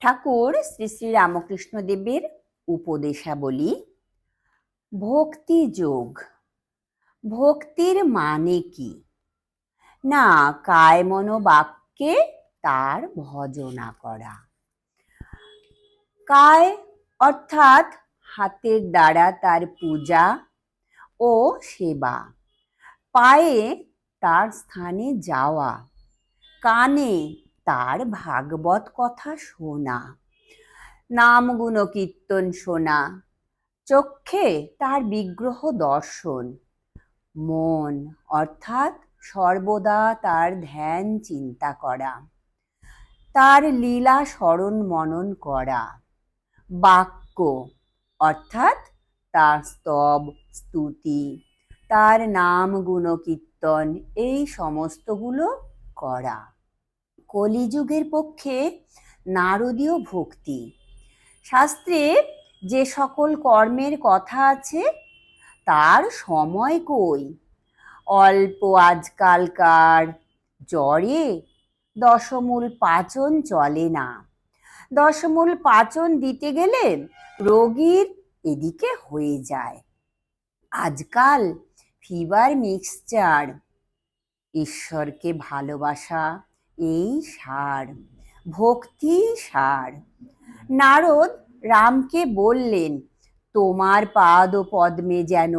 ঠাকুর শ্রী শ্রী রামকৃষ্ণ দেবের উপদেশাবলী, ভক্তি যোগ। ভক্তির মানে কি? না, কায় মনোবাক্যে তার ভজনা করা। কায় অর্থাৎ হাতের দ্বারা তার পূজা ও সেবা। পায়ে তার স্থানে যাওয়া। কানে তার ভাগবত কথা শোনা। নাম গুণ কীর্তন শোনা। চক্ষে তার বিগ্রহ দর্শন। মন, অর্থাৎ সর্বদা তার ধ্যান চিন্তা করা। তার লীলা স্মরণ মনন করা। বাক্য, অর্থাৎ তার স্তব, স্তুতি, তার নাম গুণ কীর্তন, এই সমস্তগুলো করা। কলিযুগের পক্ষে নারদীয় ভক্তি। শাস্ত্রে যে সকল কর্মের কথা আছে, তার সময় কই? অল্প আজকালকার জ্বরে দশমূল পাচন চলে না। দশমূল পাচন দিতে গেলে রোগীর এদিকে হয়ে যায়। আজকাল ফিভার মিক্সচার ঈশ্বরকে ভালোবাসা এই সার, ভক্তি সার। নারদ রামকে বললেন, তোমার পাদ ও পদ্মে যেন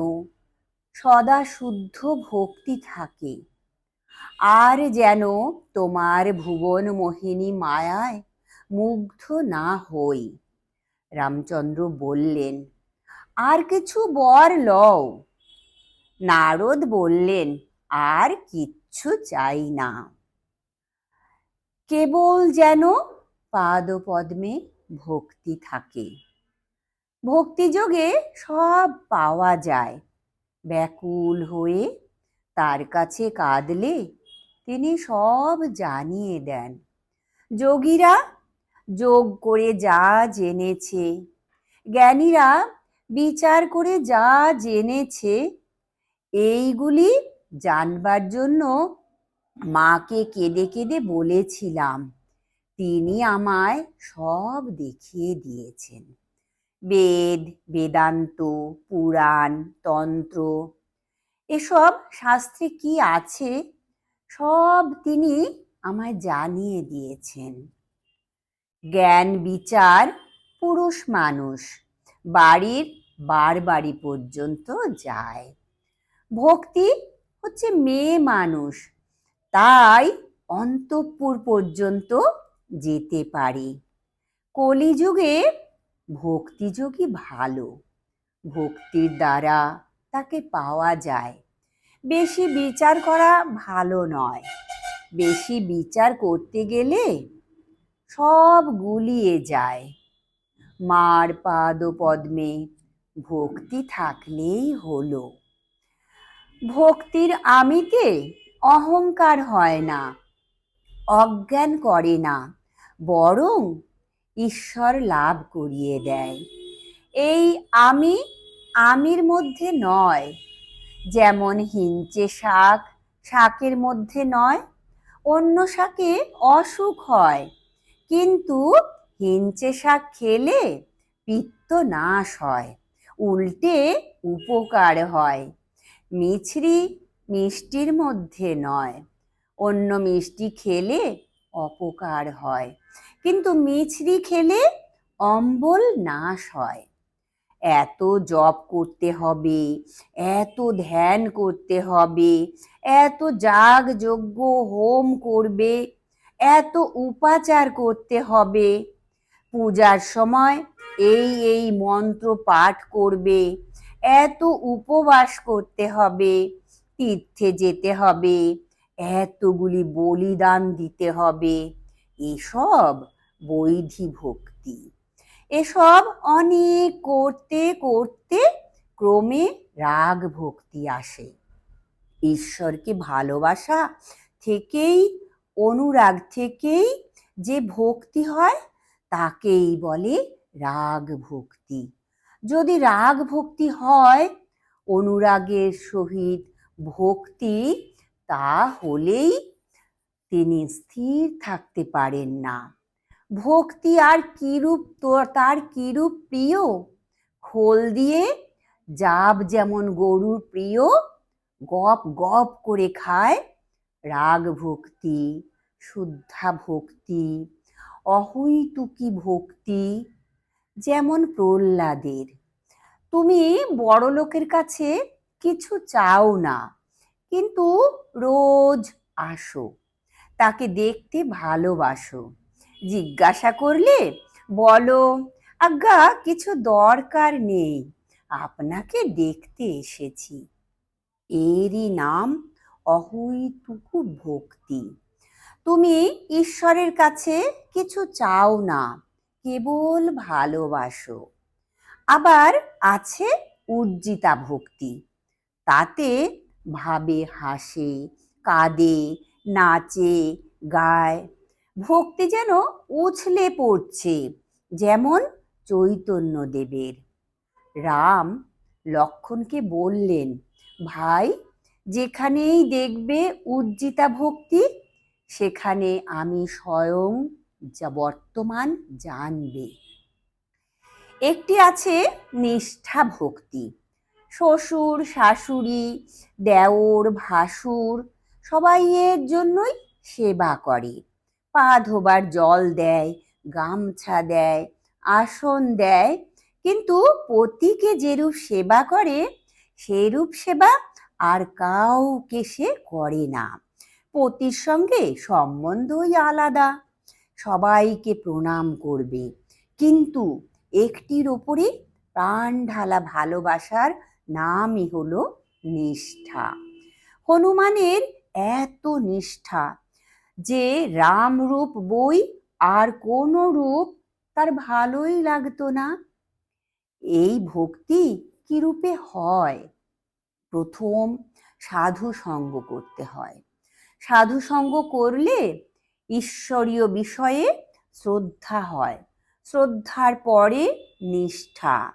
সদা শুদ্ধ ভক্তি থাকে। আর যেন তোমার ভুবন মোহিনী মায়ায় মুগ্ধ না হই। রামচন্দ্র বললেন, আর কিছু বর লও। নারদ বললেন, আর কিচ্ছু চাই না। কেবল যেন পাদপদ্মে ভক্তি থাকে। ভক্তিযোগে সব পাওয়া যায়। ব্যাকুল হয়ে তার কাছে কাঁদলে তিনি সব জানিয়ে দেন। যোগীরা যোগ করে যা জেনেছে, জ্ঞানীরা বিচার করে যা জেনেছে, এইগুলি জানবার জন্য মাকে কেঁদে কেঁদে বলেছিলাম, তিনি আমায় সব দেখিয়ে দিয়েছেন। বেদ, বেদান্ত, পুরাণ, তন্ত্র, এসব শাস্ত্রে কি আছে? সব তিনি আমায় জানিয়ে দিয়েছেন। জ্ঞান, বিচার, পুরুষ, মানুষ, বাড়ির বার বাড়ি পর্যন্ত যায়। ভক্তি হচ্ছে মেয়ে মানুষ তাই অন্তঃপুর পর্যন্ত যেতে পারে। কলিযুগে ভক্তিযোগী ভালো। ভক্তির দ্বারা তাকে পাওয়া যায়। বেশি বিচার করা ভালো নয়। বেশি বিচার করতে গেলে সব গুলিয়ে যায়। মার পাদ পদ্মে ভক্তি থাকলেই হলো। ভক্তির আমিতে অহংকার হয় না, অজ্ঞান করে না, বরং ঈশ্বর লাভ করিয়ে দেয়। এই আমি, আমির মধ্যে নয়, যেমন হিঞ্চে শাক, শাকের মধ্যে নয়, অন্য শাকে অসুখ হয়, কিন্তু হিঞ্চে শাক খেলে পিত্ত নাশ হয়, উল্টে উপকার হয়। মিছরি মিষ্টির মধ্যে নয়। অন্য মিষ্টি খেলে অপকার হয়। কিন্তু মিছরি খেলে অম্বল নাশ হয়। এত জপ করতে হবে, এত ধ্যান করতে হবে, এত যাগ যজ্ঞ হোম করবে, এত উপাচার করতে হবে। পূজার সময় এই এই মন্ত্র পাঠ করবে, এত উপবাস করতে হবে তীর্থে যেতে হবে, এতগুলি বলিদান দিতে হবে, এসব বৈধি ভক্তি। এসব অনেক করতে করতে ক্রমে রাগ ভক্তি আসে। ঈশ্বরকে ভালোবাসা থেকেই, অনুরাগ থেকেই যে ভক্তি হয়, তাকেই বলে রাগ ভক্তি। যদি রাগ ভক্তি হয়, অনুরাগের সহিত ভক্তি, তা হলেই তিনি স্থির থাকতে পারেন না। ভক্তি আর কিরূপ তোর কিরূপ প্রিয়? খোল দিয়ে জাব যেমন গরুর প্রিয়, গপ গপ করে খায় রাগ ভক্তি, শুদ্ধা ভক্তি, অহৈতুকি ভক্তি যেমন প্রহ্লাদের। তুমি বড় লোকের কাছে কিছু চাও না, কিন্তু রোজ আসো, তাকে দেখতে ভালোবাসো। জিজ্ঞাসা করলে, বলো, আজ্ঞা, কিছু দরকার নেই, আপনাকে দেখতে এসেছি। এরই নাম অহৈতুকু ভক্তি। তুমি ঈশ্বরের কাছে কিছু চাও না, কেবল ভালোবাসো। আবার আছে উজ্জিতা ভক্তি। তাতে ভাবে, হাসে, কাঁদে, নাচে, গায়। ভক্তি যেন উছলে পড়ছে, যেমন চৈতন্য দেবের রাম লক্ষণকে বললেন, ভাই, যেখানেই দেখবে উজ্জিতা ভক্তি, সেখানে আমি স্বয়ং যা বর্তমান জানবে। একটি আছে নিষ্ঠা ভক্তি। শ্বশুর, শাশুড়ি, দেওর, ভাসুর সবাই এর জন্যই সেবা করে। পা ধোবার জল দেয়, গামছা দেয়, আসন দেয়। কিন্তু পতিকে যেরূপ সেবা করে, সেরূপ সেবা আর কাউকে সে করে না। পতির সঙ্গে সম্বন্ধই আলাদা। সবাইকে প্রণাম করবে। কিন্তু একটির ওপরে প্রাণ ঢালা ভালোবাসার নামই হলো নিষ্ঠা। হনুমানের এত নিষ্ঠা যে রাম রূপ বই আর কোনো রূপ তার ভালোই লাগতো না। এই ভক্তি কি রূপে হয়? প্রথম সাধু সঙ্গ করতে হয়। সাধু সঙ্গ করলে ঈশ্বরীয় বিষয়ে শ্রদ্ধা হয়। শ্রদ্ধার পরে নিষ্ঠা।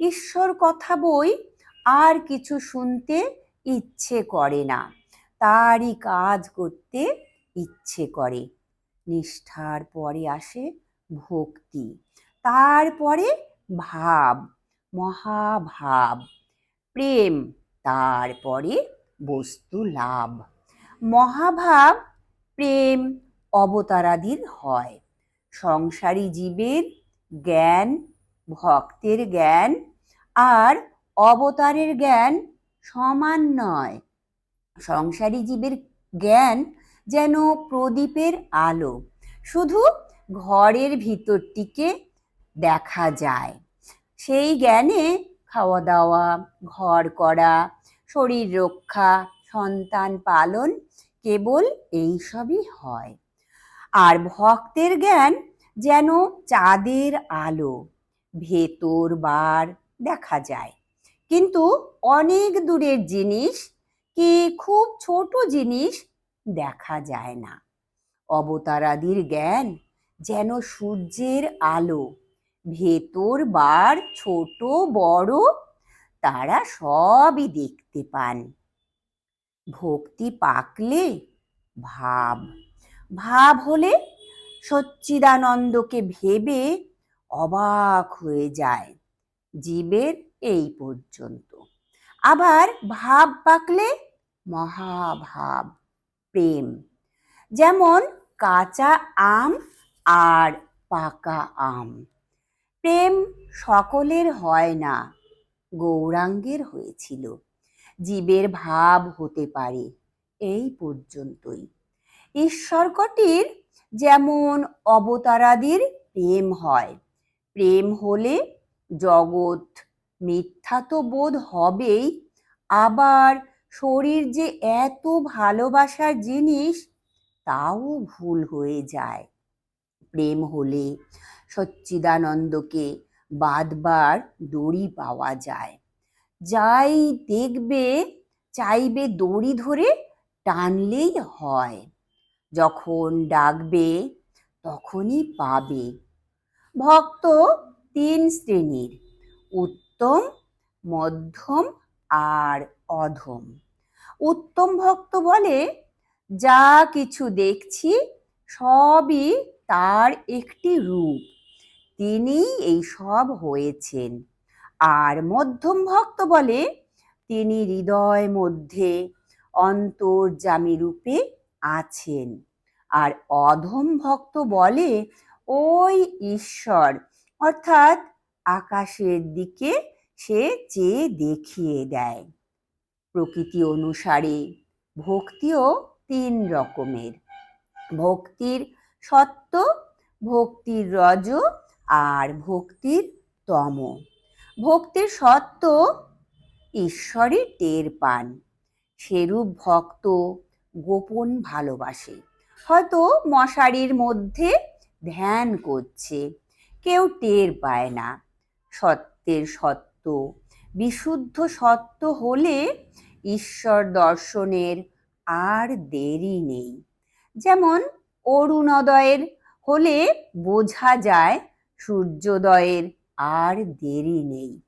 ঈশ্বর কথা বই আর কিছু শুনতে ইচ্ছে করে না। তারই কাজ করতে ইচ্ছে করে। নিষ্ঠার পরে আসে ভক্তি, তারপরে ভাব, মহাভাব, প্রেম, তারপরে বস্তু লাভ। মহাভাব, প্রেম অবতারাদির হয়। সংসারী জীবের জ্ঞান, ভক্তের জ্ঞান, আর অবতারের জ্ঞান সমান নয়। সংসারী জীবের জ্ঞান যেন প্রদীপের আলো। শুধু ঘরের ভিতরটিকে দেখা যায়। সেই জ্ঞানে খাওয়া দাওয়া ঘর করা, শরীর রক্ষা, সন্তান পালন কেবল এইসবই হয়। আর ভক্তের জ্ঞান যেন চাঁদের আলো, ভেতর বার দেখা যায়। কিন্তু অনেক দূরের জিনিস কি খুব ছোট জিনিস দেখা যায় না। অবতারাদির জ্ঞান যেন সূর্যের আলো, ভেতর বার ছোট বড়, তারা সবই দেখতে পান। ভক্তি পাকলে ভাব ভাব হলে সচ্চিদানন্দকে ভেবে অবাক হয়ে যায়। জীবের এই পর্যন্ত। আবার ভাব পাকলে মহাভাব, প্রেম। যেমন কাঁচা আম আর পাকা আম। প্রেম সকলের হয় না, গৌরাঙ্গের হয়েছিল। জীবের ভাব হতে পারে এই পর্যন্তই। ঈশ্বরকটির যেমন অবতারাদির প্রেম হয়, প্রেম হলে জগৎ মিথ্যা তো বোধ হবেই, আবার শরীর যে এত ভালোবাসার জিনিস, তাও ভুল হয়ে যায়। প্রেম হলে সচ্চিদানন্দকে বাদবার দড়ি পাওয়া যায়। যাই দেখবে, চাইবে দড়ি ধরে টানলেই হয়। যখন ডাকবে, তখনই পাবে। ভক্ত তিন শ্রেণির উত্তম, মধ্যম আর অধম। উত্তম ভক্ত বলে, যা কিছু দেখছি সবই তার একটি রূপ। তিনি এই সব হয়েছেন। আর মধ্যম ভক্ত বলে, তিনি হৃদয় মধ্যে অন্তর্জামী রূপে আছেন। আর অধম ভক্ত বলে, ওই ঈশ্বর, অর্থাৎ আকাশের দিকে সে চেয়ে দেখিয়ে দেয়। প্রকৃতি অনুসারে ভক্তিও তিন রকমের। ভক্তির সত্য, ভক্তির রজ আর ভক্তির তম। ভক্তির সত্য ঈশ্বরের টের পান। সেরূপ ভক্ত গোপন ভালোবাসে। হয়তো মশারির মধ্যে ধ্যান করছে। কেউ টের পায় না। সত্যের সত্য। বিশুদ্ধ সত্য হলে ঈশ্বর দর্শনের আর দেরি নেই। যেমন অরুণোদয়ের হলে বোঝা যায় সূর্যোদয়ের আর দেরি নেই।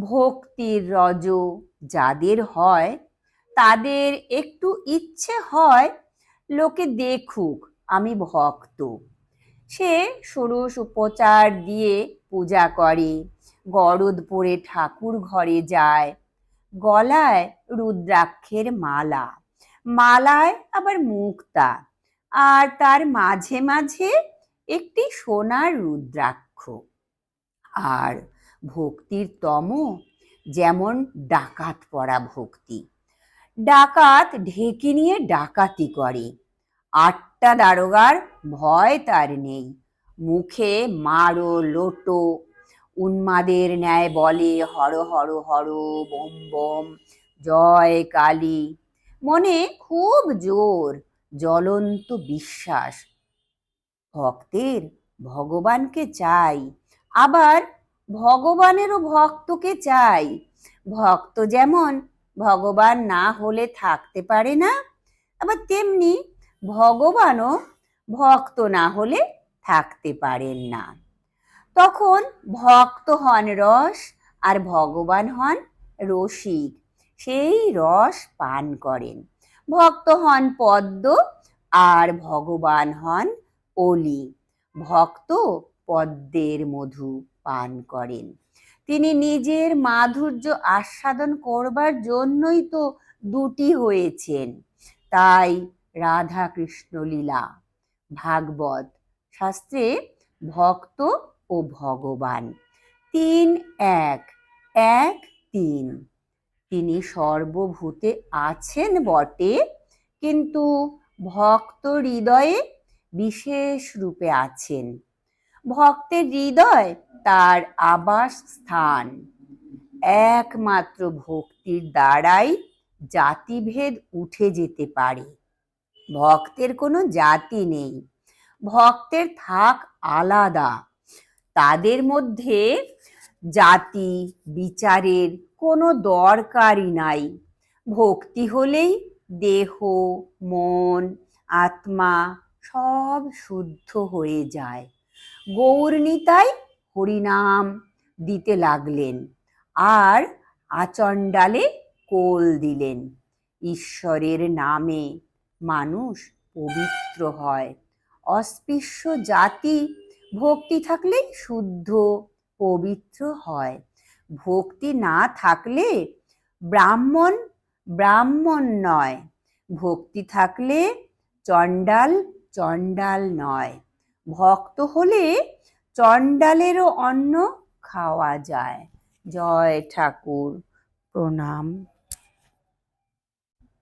ভক্তির রজ যাদের হয়, তাদের একটু ইচ্ছে হয়, লোকে দেখুক আমি ভক্ত। সে ষোড়শ উপচার দিয়ে পূজা করে গরদ পরে ঠাকুর ঘরে যায়। গলায় রুদ্রাক্ষের মালা, মালায় আবার মুক্তা, আর তার মাঝে মাঝে একটি সোনার রুদ্রাক্ষ। আর ভক্তির তম যেমন ডাকাত পড়া ভক্তি। ডাকাত ঢেকে নিয়ে ডাকাতি করে। আটটা দারোগার ভয় তার নেই। মুখে মারো লোটো। উন্মাদের ন্যায় বলে হর হর হর বোম বোম। জয় কালী। মনে খুব জোর, জ্বলন্ত বিশ্বাস। ভক্তের ভগবানকে চাই, আবার ভগবানেরও ভক্তকে চাই। ভক্ত যেমন ভগবান না হলে থাকতে পারে না, আবার তেমনি ভগবানও ভক্ত না হলে থাকতে পারেন না। তখন ভক্ত হন রস আর ভগবান হন রসিক। সেই রস পান করেন। ভক্ত হন পদ্ম আর ভগবান হন অলি। ভক্ত পদ্মের মধু পান করেন। তিনি নিজের মাধুর্য আস্বাদন করবার জন্যই তো দুটি হয়েছেন। তাই রাধা কৃষ্ণ লীলা, ভাগবত শাস্ত্রে ভক্ত ও ভগবান। তিন এক এক তিন। তিনি সর্বভূতে আছেন বটে, কিন্তু ভক্ত হৃদয়ে বিশেষ রূপে আছেন। ভক্তের হৃদয় তার আবাস স্থান একমাত্র ভক্তির দ্বারাই জাতিভেদ উঠে যেতে পারে। ভক্তের কোনো জাতি নেই। ভক্তের থাক আলাদা। তাদের মধ্যে জাতি, বিচারের কোনো দরকারই নাই। ভক্তি হলেই দেহ, মন, আত্মা সব শুদ্ধ হয়ে যায়। গৌরনীতাই হরিনাম দিতে লাগলেন আর আচণ্ডালে কোল দিলেন। ঈশ্বরের নামে মানুষ পবিত্র হয়। অস্পৃশ্য জাতি ভক্তি থাকলেই শুদ্ধ, পবিত্র হয়। ভক্তি না থাকলে ব্রাহ্মণ ব্রাহ্মণ নয়। ভক্তি থাকলে চণ্ডাল চণ্ডাল নয়। ভক্ত হলে চণ্ডালেরও অন্ন খাওয়া যায়। জয় ঠাকুর। প্রণাম।